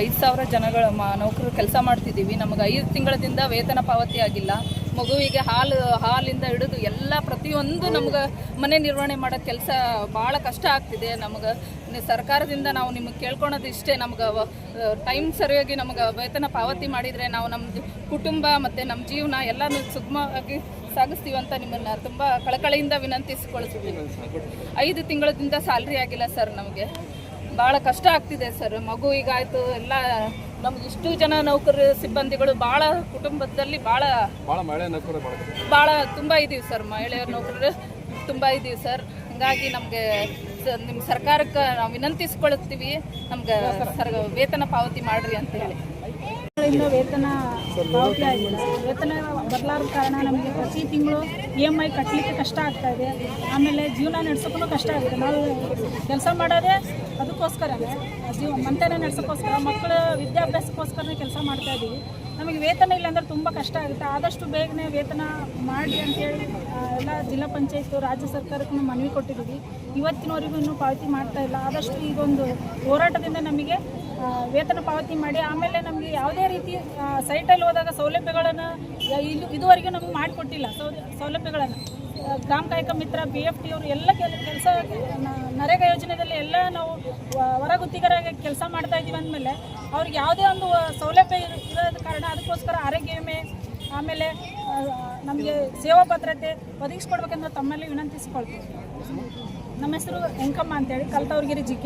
ಐದು ಸಾವಿರ ಜನಗಳ ನೌಕರರು ಕೆಲಸ ಮಾಡ್ತಿದ್ದೀವಿ. ನಮಗೆ ಐದು ತಿಂಗಳದಿಂದ ವೇತನ ಪಾವತಿ ಆಗಿಲ್ಲ. ಮಗುವಿಗೆ ಹಾಲು, ಹಾಲಿಂದ ಹಿಡಿದು ಎಲ್ಲ ಪ್ರತಿಯೊಂದು ನಮ್ಗೆ ಮನೆ ನಿರ್ವಹಣೆ ಮಾಡೋ ಕೆಲಸ ಭಾಳ ಕಷ್ಟ ಆಗ್ತಿದೆ. ನಮಗೆ ಸರ್ಕಾರದಿಂದ ನಾವು ನಿಮಗೆ ಕೇಳ್ಕೊಳೋದು ಇಷ್ಟೇ. ನಮ್ಗೆ ಟೈಮ್ ಸರಿಯಾಗಿ ನಮ್ಗೆ ವೇತನ ಪಾವತಿ ಮಾಡಿದರೆ ನಾವು ನಮ್ಮ ಕುಟುಂಬ ಮತ್ತು ನಮ್ಮ ಜೀವನ ಎಲ್ಲನೂ ಸುಗಮವಾಗಿ ಸಾಗಿಸ್ತೀವಿ ಅಂತ ನಿಮ್ಮನ್ನು ತುಂಬ ಕಳಕಳಿಯಿಂದ ವಿನಂತಿಸಿಕೊಳ್ತೀವಿ ಐದು ತಿಂಗಳದಿಂದ ಸ್ಯಾಲ್ರಿ ಆಗಿಲ್ಲ ಸರ್ ನಮಗೆ. ಭಾಳ ಕಷ್ಟ ಆಗ್ತಿದೆ ಸರ್. ಮಗು ಈಗ ಆಯಿತು ಎಲ್ಲ ನಮ್ಗೆ ಇಷ್ಟು ಜನ ನೌಕರ ಸಿಬ್ಬಂದಿಗಳು ಭಾಳ ಕುಟುಂಬದಲ್ಲಿ ಭಾಳ ಭಾಳ ತುಂಬ ಇದ್ದೀವಿ ಸರ್. ಮಹಿಳೆಯರ ನೌಕರರು ತುಂಬ ಇದ್ದೀವಿ ಸರ್. ಹಾಗಾಗಿ ನಮಗೆ ನಿಮ್ಮ ಸರ್ಕಾರಕ್ಕೆ ನಾವು ವಿನಂತಿಸ್ಕೊಳ್ತೀವಿ. ನಮ್ಗೆ ಸರ್ ವೇತನ ಪಾವತಿ ಮಾಡ್ರಿ ಅಂತ ಹೇಳಿ. ವೇತನ ಪಾವತಿ ಆಗಿಲ್ಲ ವೇತನ ಬರಲಾರದ ಕಾರಣ ನಮಗೆ ಪ್ರತಿ ತಿಂಗಳು ಇ ಎಂ ಐ ಕಟ್ಟಲಿಕ್ಕೆ ಕಷ್ಟ ಆಗ್ತಾ ಇದೆ. ಆಮೇಲೆ ಜೀವನ ನಡೆಸೋಕ್ಕೂ ಕಷ್ಟ ಆಗಿದೆ. ನಾವು ಕೆಲಸ ಮಾಡೋದೇ ಅದಕ್ಕೋಸ್ಕರನೇ ಜೀವ ಮಂತನ ನಡೆಸೋಕ್ಕೋಸ್ಕರ ಮಕ್ಕಳ ವಿದ್ಯಾಭ್ಯಾಸಕ್ಕೋಸ್ಕರನೇ ಕೆಲಸ ಮಾಡ್ತಾ ಇದ್ದೀವಿ ನಮಗೆ ವೇತನ ಇಲ್ಲಾಂದ್ರೆ ತುಂಬ ಕಷ್ಟ ಆಗುತ್ತೆ. ಆದಷ್ಟು ಬೇಗನೆ ವೇತನ ಮಾಡಿ ಅಂತೇಳಿ ಆ, ಎಲ್ಲ ಜಿಲ್ಲಾ ಪಂಚಾಯತ್ ರಾಜ್ಯ ಸರ್ಕಾರಕ್ಕೂ ಮನವಿ ಕೊಟ್ಟಿದ್ದೀವಿ. ಇವತ್ತಿನವರೆಗೂ ಪಾವತಿ ಮಾಡ್ತಾ ಇಲ್ಲ. ಆದಷ್ಟು ಈಗೊಂದು ಹೋರಾಟದಿಂದ ನಮಗೆ ವೇತನ ಪಾವತಿ ಮಾಡಿ, ಆಮೇಲೆ ನಮಗೆ ಯಾವುದೇ ರೀತಿ ಸೈಟಲ್ಲಿ ಹೋದಾಗ ಸೌಲಭ್ಯಗಳನ್ನು ಇಲ್ಲಿ ಇದುವರೆಗೂ ನಮಗೆ ಮಾಡಿಕೊಟ್ಟಿಲ್ಲ. ಸೌ, ಸೌಲಭ್ಯಗಳನ್ನು. ಗ್ರಾಮ ಕಾಯಕ ಮಿತ್ರ ಬಿ ಎಫ್ ಟಿ ಅವರು ಎಲ್ಲ ಕೆಲ, ಕೆಲಸ ನರೇಗಾ ಯೋಜನೆಯಲ್ಲಿ ಎಲ್ಲ ನಾವು ಹೊರಗುತ್ತಿಗರಾಗಿ ಕೆಲಸ ಮಾಡ್ತಾ ಇದ್ದೀವಿ ಅಂದಮೇಲೆ, ಅವ್ರಿಗೆ ಯಾವುದೇ ಒಂದು ಸೌಲಭ್ಯ ಇರೋದ ಕಾರಣ ಅದಕ್ಕೋಸ್ಕರ ಆರೋಗ್ಯ ಆಮೇಲೆ ನಮಗೆ ಸೇವಾ ಭದ್ರತೆ ಒದಗಿಸ್ಕೊಡ್ಬೇಕಂದ್ರೆ ತಮ್ಮಲ್ಲಿ ವಿನಂತಿಸ್ಕೊಳ್ತೀವಿ. ನಮ್ಮ ಹೆಸರು ಎಂಕಮ್ಮ ಅಂತೇಳಿ ಕಲ್ತವ್ರಗಿರಿ ಜಿ